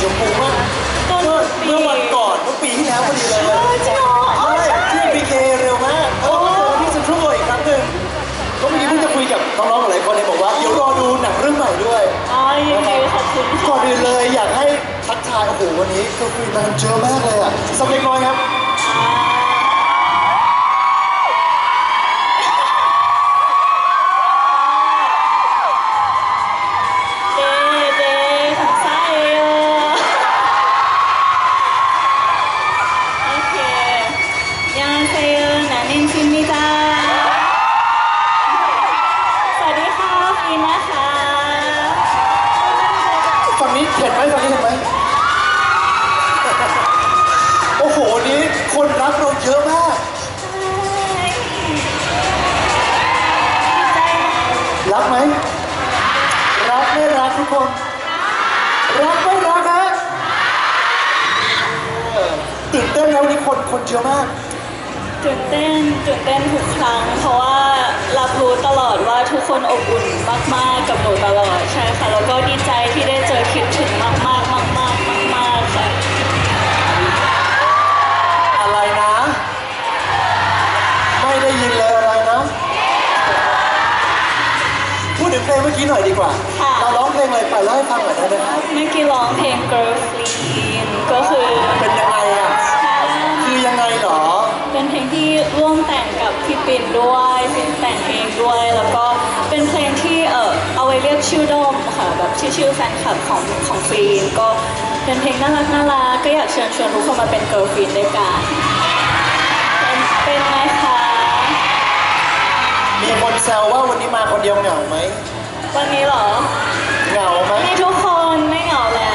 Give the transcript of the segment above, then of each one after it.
สีชมพูเมื่อต้นเมื่อปี เมื่อวันก่อนเมื่อปีที่แล้วพอดีเลยเออจริงเหรออ๋อใช่ใช่ที่ BK เร็วมากแล้วก็เจอที่เซ็นทรัลอีกครั้งหนึ่งก็เมื่อกี้เพิ่งจะคุยกับน้องๆหลายคนเลยบอกว่าเดี๋ยวรอดูหนังเรื่องใหม่ด้วย อ๋อยินดีขอบคุณก่ค่ะอนอื่นเลยอยากให้ทักทายโอ้โหวันนี้ก็คุยมากันเยอะมากเลยอะสักเล็กน้อยครับ คน รักไม่รักฮะเออตื่นเต้นแล้ววันนี้คนคนเยอะมาก ตื่นเต้นตื่นเต้นทุกครั้ง เพราะว่ารับรู้ตลอดว่าทุกคนอบอุ่นมาก ๆ กับหนูตลอดใช่ค่ะแล้วก็ดีใจที่ได้เจอคิดถึงมาก ๆ มาก ๆ มากๆค่ะอะไรนะ ไม่ได้ยินเลยอะไรนะ พูดถึงเพลงเมื่อกี้หน่อยดีกว่าค่ะ เราร้องเพลงอะไรไปเล่าให้ฟังหน่อยได้ไหมครับเมื่อกี้ร้องเพลง Girl Clean ก็คือเป็นยังไงอะคือยังไงเหรอ เป็นเพลงที่ร่วมแต่งกับพี่ปิ่นด้วยปิ่นแต่งเองด้วย แล้วก็เป็นเพลงที่เออเอาไว้เรียกชื่อด้อมค่ะแบบชื่อชื่อแฟนคลับของของฟรีนก็เป็นเพลงน่ารักน่ารักก็อยากเชิญชวนทุกคนมาเป็นเกิร์ลฟรีนด้วยกันเป็นเป็นไงคะมีคนแซวว่าวันนี้มาคนเดียวเหงาไหมวันนี้เหรอ เหงาไหมไม่ทุกคนไม่เหงาแล้ว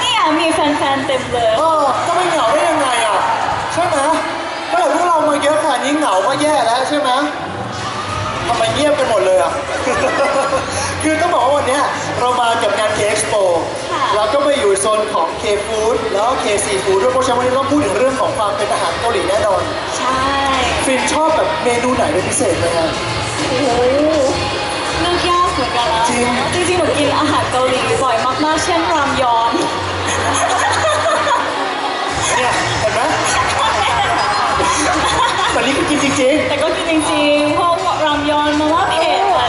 เนี่ยมีแฟนๆเต็มเลย เออก็ไม่เหงาได้ยังไงอะ ใช่ไหมถ้าเกิดพวกเรามาเยอะขนาดนี้เหงาก็แย่แล้วใช่ไหมทำไมเงียบไปหมดเลยอะ คือต้องบอกว่าวันเนี้ยเรามากับงาน K Expo ค่ะ เราก็มาอยู่โซนของ K Food แล้วก็ K Seafood ด้วยเพราะฉะนั้นวันนี้เราพูดถึงเรื่องของความเป็นอาหารเกาหลีแน่นอน ใช่ฟินชอบแบบเมนูไหนเป็นพิเศษไหมฮะ โอ้โหเลือกยากเหมือนกันนะจริง จริงๆหนูกินอาหารเกาหลีบ่อยมากๆ เช่นรามยอน เนี่ยเห็นไหมแต่นี่ก็กินจริงแต่ก็กินจริงๆ เพราะว่ารามยอนมาว่าเผ็ดอะ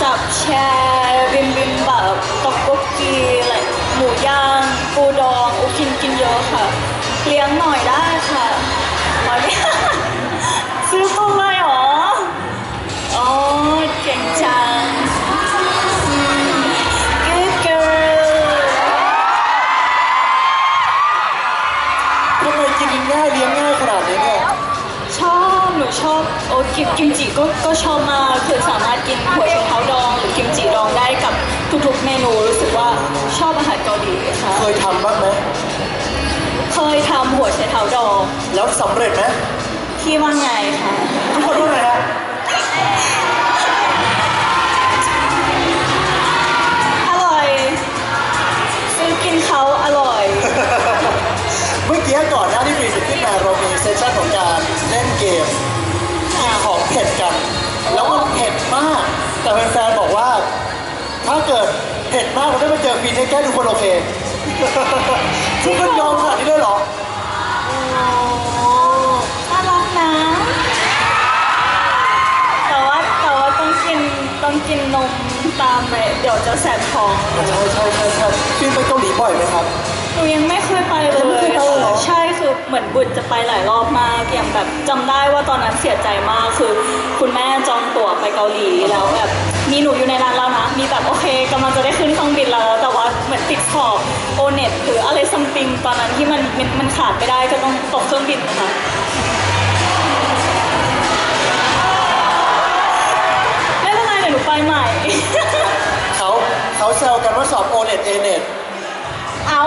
จับแชร์บิมบิมแบบตอกกกี ปูดองอุกินกินเยอะค่ะ เลี้ยงหน่อยได้ค่ะขอเนี่ยซื้อตัวเลยเหรออ๋อเก่งจัง Good girl ๆทำไมกินง่ายเลี้ยงง่ายขนาดนี้เนี่ยชอบหนูชอบโอ้กิมกิมจิก็ก็ชอบมากคือสามารถกินหัวไชเท้าดองหรือกิมจิดองได้กับทุกๆเมนูรู้สึกว่าชอบอาหารเกาหลีค่ะ เคยทำบ้างไหมเคยทำหัวไชเท้าดองแล้วสำเร็จไหมพี่ว่าไงคะทุกคนว่าไงฮะอร่อยซื้อกินเขาอร่อย เมื่อกี้ก่อนหน้าที่มีขึ้นมาเรามีเซสชั่นของการเล่นเกมกินของเผ็ดกัน แล้วมันเผ็ดมาก แต่แฟนๆบอกว่า ถ้าเกิดเผ็ดมากเราได้มาเจอฟีนให้แก้ทุกคนโอเค ทุกคนยอมขนาดนี้เลยเหรอโอ้น่ารักนะ แต่ว่าแต่ว่าต้องกินต้องกินนมตามไปเดี๋ยวจะแสบท้องใช่ใช่ใช่ใช่ฟีนไปเกาหลีบ่อยไหมครับ หนูยังไม่เคยไปเลยังไม่ยเคยไปเหรอ ใช่คือเหมือนบุญจะไปหลายรอบมากอย่างแบบจำได้ว่าตอนนั้นเสียใจมากคือ คุณแม่จองตั๋วไปเกาหลีแล้วแบบ มีหนูอยู่ในร้านแล้วนะ มีแบบโอเคกำลังจะได้ขึ้นเครื่องบินแล้ว แต่ว่าเหมือนติดขอบโอเน็ตหรืออะไรซัมติงตอนนั้นที่มันมันมันขาดไม่ได้ก็ต้องตกเครื่องบินนะคะไม่เป็นไรเดี๋ยวหนูไปใหม่ เขาเขาแซวกันว่าสอบโอเน็ตเอเน็ตเอา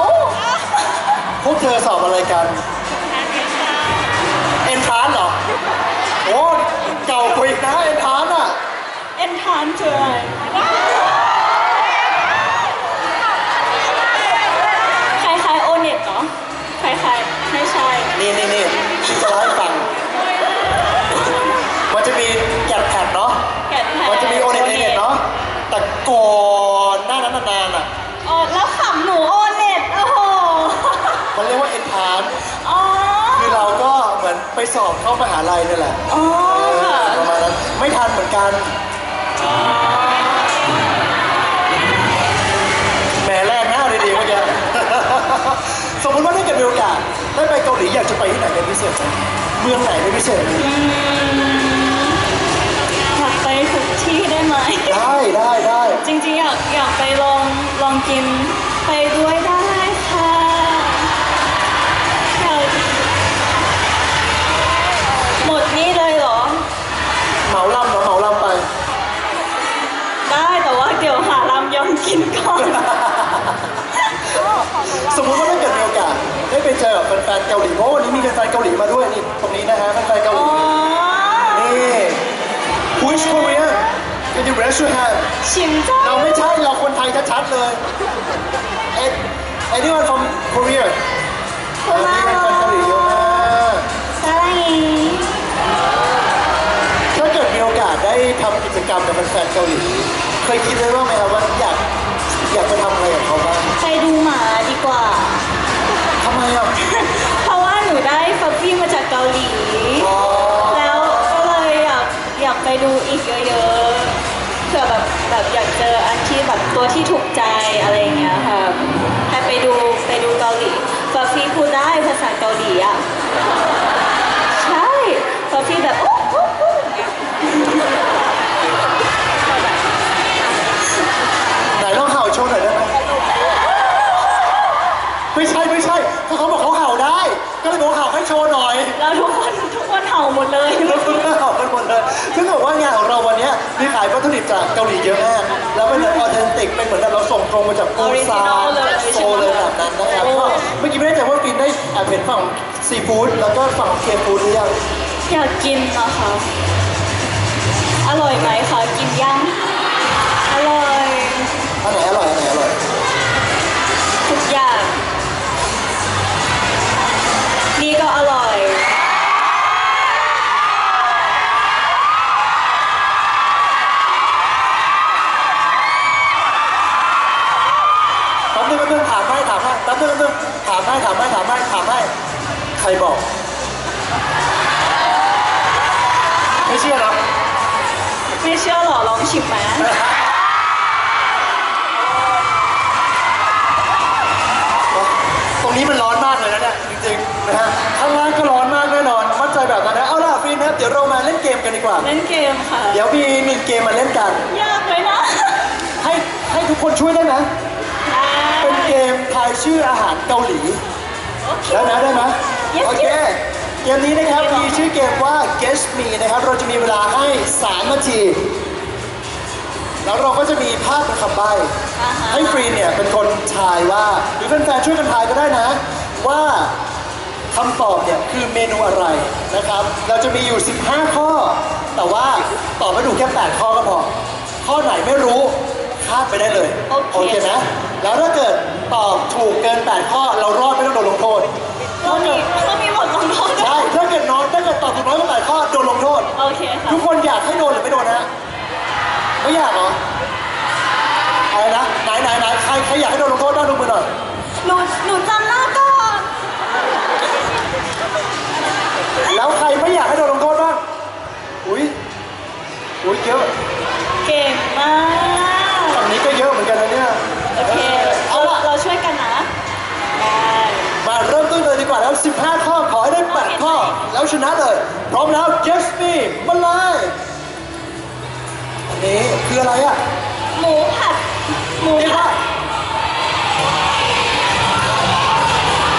พวกเธอสอบอะไรกันเอ็นทานเหรอโอ้เก่ากว่าอีกนะเอ็นทานอะ 安。คล้ายโอเน็ตเหรอคล้ายๆไม่ใช่ นี่นี่นี่เล่าให้ฟังมันจะมีแกะแพดเนาะมันจะมีโอเน็ตเน็ตเนาะ แต่ก่อนหน้านั้นนานอะแล้วขำหนูโอเน็ตโอ้โห มันเรียกว่าเอ็นทานคือเราก็เหมือนไปสอบเข้ามหาลัยนี่แหละประมาณนั้น ไม่ทันเหมือนกัน เมืองไหนเป็นพิเศษอืมอยากไปทุกที่ได้ไหม ได้ได้ได้จริงๆอยากอยากไปลองลองกินไปด้วย แฟนๆเกาหลีเพราะวันนี้มีแฟนๆเกาหลีมาด้วยนี่ตรงนี้นะฮะแฟนๆเกาหอ๋ลีอนี่ Which Korean Can you raise your hand ชิมจ้าเราไม่ใช่เราคนไทยชัดๆเลยเอ็ด anyone from Korea คนละมีแฟนๆเกาหลีเยอะมากซาลังอีถ้าเกิดมีโอกาสได้ทำกิจกรรมกับแฟนๆเกาหลี เคยคิดไว้บ้างไหมครับว่าอยากอยากไปทำอะไรกับเขาบ้าง ไปดูหมาดีกว่า ทำไมอะเพราะว่าหนูได้ฟัฟฟี่มาจากเกาหลี แล้วก็เลยอยากอยากไปดูอีกเยอะๆ เผื่อแบบแบบอยากเจออันที่แบบตัวที่ถูกใจอะไรอย่างเงี้ยค่ะแต่ไปดูไปดูเกาหลี ชว์หน่อย แล้วทุกคนทุกคนเห่าหมดเลยแล้วคุณก็เห่ากันหมดเลยซึ่งบอกว่างานของเราวันนี้มีขายวัตถุดิบจากเกาหลีเยอะมาก แล้วเป็นออเทนติก เป็นเหมือนกับเราส่งตรงมาจากปูซาน Original เลยโซเลยแบบนั้นนะครับก็เมื่อกี้ไม่แน่ใจว่าฟินได้แอบเห็นฝั่งซีฟู้ดแล้วก็ฝั่งเคฟู้ดหรือยังอยากกินนะคะ นี้มันร้อนมากเลยนะเนี่ยจริงๆนะฮะข้างล่างก็ร้อนมากแน่นอนมั่นใจแบบนั้นนะเอาล่ะฟินนะครับเดี๋ยวเรามาเล่นเกมกันดีกว่า เล่นเกมค่ะ เดี๋ยวมีหนึ่งเกมมาเล่นกัน ยากไหมนะให้ให้ทุกคนช่วยได้ไหมเป็นเกมทายชื่ออาหารเกาหลีโอเค ได้ไหมได้ไหม Yes, โอเค yes เกมนี้นะครับมีชื่อเกมว่า Guess Me นะครับเราจะมีเวลาให้ 3 นาที แล้วเราก็จะมีภาพเป็นคำใบ้อ่าฮะ ให้ฟรีนเนี่ยเป็นคนทายว่าหรือแฟนๆช่วยกันทายก็ได้นะ ว่าคำตอบเนี่ยคือเมนูอะไรนะครับ เราจะมีอยู่ 15 ข้อ แต่ว่าตอบไม่ถูกแค่ 8 ข้อก็พอ ข้อไหนไม่รู้ข้ามไปได้เลยโอเคไหมแล้วถ้าเกิดตอบถูกเกิน 8 ข้อ เรารอดไม่ต้องโดนลงโทษเรามีเรามีบทลงโทษด้วยใช่ถ้าเกิดน้อยถ้าเกิดตอบถูกน้อยกว่าแปดข้อโดนลงโทษ โอเคค่ะ ทุกคนอยากให้โดนหรือไม่โดนนะ ไม่อยากเหรออะไรนะไหนไหนไหนใครใครอยากให้โดนลงโทษบ้างดูมือหน่อยหนูหนูจำหน้าก่อนแล้วใครไม่อยากให้โดนลงโทษบ้างอุ้ยอุ้ยเยอะเก่งมากฝั่งนี้ก็เยอะเหมือนกันนะเนี่ยโอเคเอาเราละเราช่วยกันนะได้มาเริ่มต้นเลยดีกว่าแล้ว 15 ข้อขอให้ได้ 8 ข้อ แล้วชนะเลย พร้อมแล้ว yes me มาเลยอั นนี้คืออะไรอะ หมูผัด หมูเรียกผัว่าด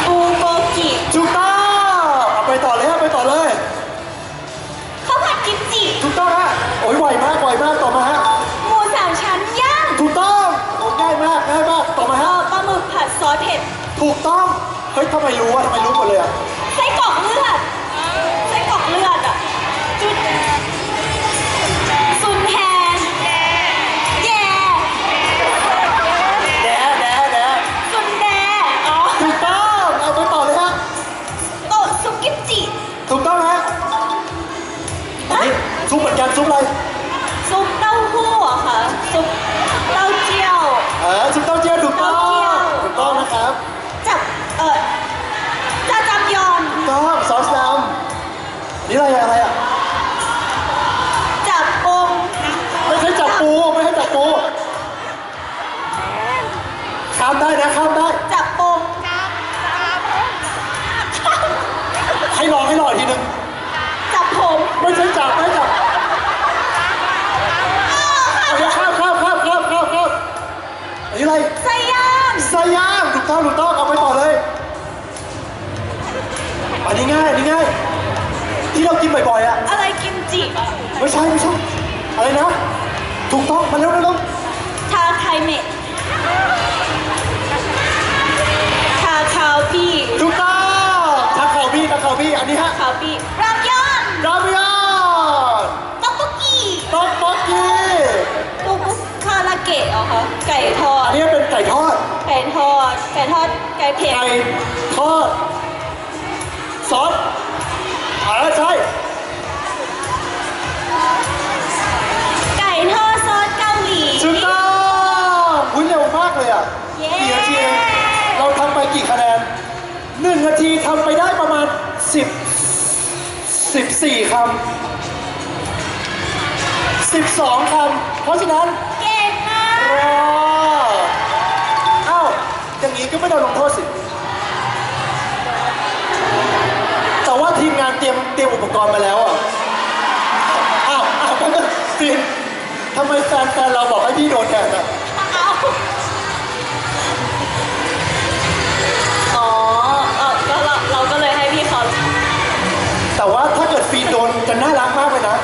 บูโกกิถูกต้องเอาไปต่อเลยฮะไปต่อเลย ข้าวผัดกิมจิถูกต้องฮะ โอ้ยไวมากไวมากต่อมาฮะ หมูสามชั้นย่างถูกต้องโอ้ง่ายมากง่ายมากต่อมาเอ่ฮะอปลาหมึกผัดซอสเผ็ด ถูกต้อง เฮ้ยทำไมรู้อะทำไมรู้หมดเลยอะไส้กรอกเลือด ต้องถูกต้องเอาไปต่อเลย อันนี้ง่ายอันนี้ง่าย ที่เรากินบ่อยๆอะ อะไรกิมจิไม่ใช่ไม่ใช่ อะไรนะ ถูกต้องมาเร็วเร็วเร็วชาไทเมะชาคาวปี้ถูกต้องทักเขาบี้ทักเขาบี้อันนี้ฮะ ไก่ทอดไก่เผ็ดไก่ทอดซอสอ่าใช่ ไก่ทอดซอสเกาหลีถูกต้องอุ้ยเร็วมากเลยอะเย้ กี่นาทีเองเราทำไปกี่คะแนนหนึ่งนาทีทำไปได้ประมาณสิบสิบสี่คำสิบสองคำเพราะฉะนั้น เก่งมาก รออ้าว อย่างนี้ก็ไม่โดนลงโทษสิ แต่ว่าทีมงานเตรียมเตรียมอุปกรณ์มาแล้วอะ อ้าวอ้าวแป๊บนึงฟินทำไมแฟนแฟนเราบอกให้พี่โดนแทนอะ เอาอ๋อเออก็เราเราก็เลยให้พี่เขาแต่ว่าถ้าเกิดฟีนโดนจะน่ารักมากเลยนะ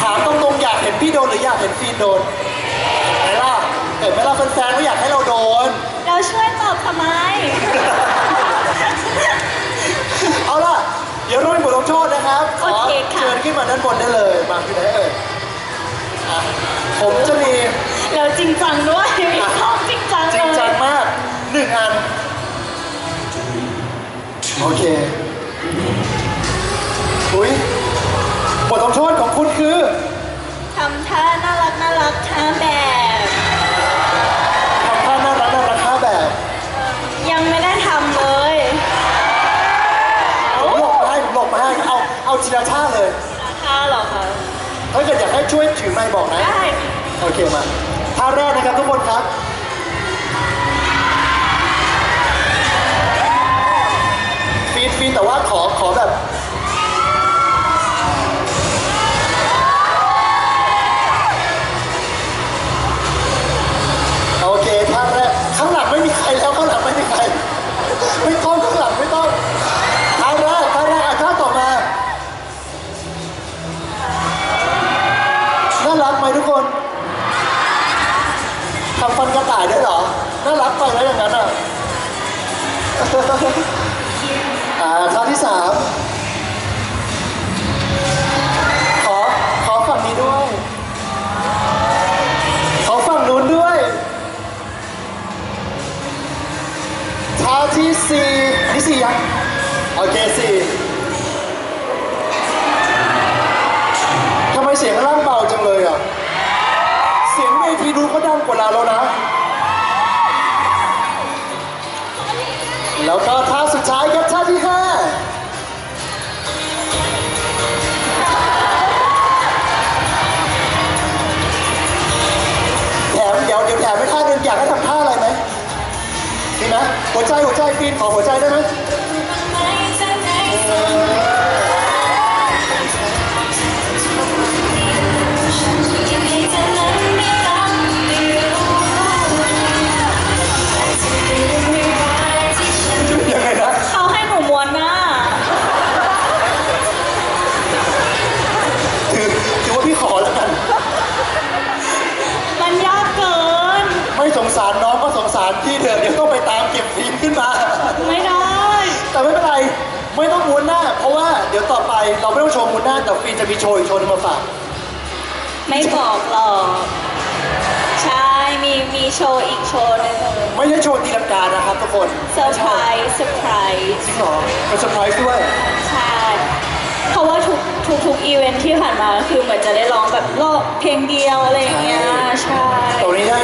ถามตรงๆอยากเห็นพี่โดนหรืออยากเห็นฟีนโดนไหนล่ะเห็นไหมล่ะแฟนๆก็อยากให้เราโดน เราช่วยตอบทำไม เอาล่ะ เดี๋ยวเรามีบทลงโทษนะครับขอโอเคค่ะ เชิญขึ้นมาด้านบนได้เลยมาที่ไหนเอ่ยอะผมจะมีเราจริงจังด้วยมีข้อจริงจังจริงจังมากหนึ่งอัน โอเคอุ้ยบทลงโทษของคุณคือ ทำท่าน่ารักน่ารักท่าแบ เอาท่าเลย ท่าเหรอคะถ้าเกิดอยากให้ช่วยถือไม้บอกนะ ได้ โอเคมาท่าแรกนะครับทุกคนครับ สี่ทำไมเสียงข้างล่างเบาจังเลยอะ เสียงเวทีดูเขาดังกว่าเราแล้วนะ แล้วก็ท่าสุดท้ายครับท่าที่ห้าแถมเดี๋ยวเดี๋ยวแถมไม่ท่าหนึ่งอยากให้ทำท่าอะไรไหมมีไหมหัวใจหัวใจฟีนขอหัวใจได้ไหมารพี่เถอะเดี๋ยวต้องไปตามเก็บฟีนขึ้นมา ไม่ได้แต่ไม่เป็นไร ไม่ต้องม้วนหน้า เพราะว่าเดี๋ยวต่อไปเราไม่ต้องโชว์ม้วนหน้าแต่ฟีนจะมีโชว์อีกโชว์หนึงมาฝากไม่บอกหรอกใช่มีมีโชว์อีกโชว์หนึ่งไม่ใช่โชว์ตีลังกานะครับทุกคนเซอร์ไพรส์เซอร์ไพรส์จริงเหรอเป็นเซอร์ไพรส์ด้วย ใช่เพราะว่าทุกทุกทุกอีเวนท์ที่ผ่านมาคือเหมือนจะได้ร้องแบบรอบเพลงเดียวอะไรอย่างเงี้ยใช่ตรงนี้ได้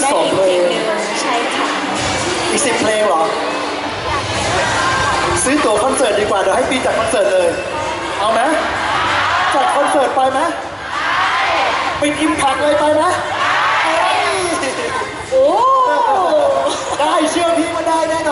ได้สองอีกเพเพลลงง หนึ่ง ช่ค่ะ อีกสิบเพลงเหรอ ซื้อตั๋วคอนเสิร์ตดีกว่า เดี๋ยวให้ปีจัดคอนเสิร์ตเลย เอาไหมจัดคอนเสิร์ตไปไหมไปกิมผักเลยไปไหมไปโอ้ ได้เชื่อพี่มาได้แน่นอน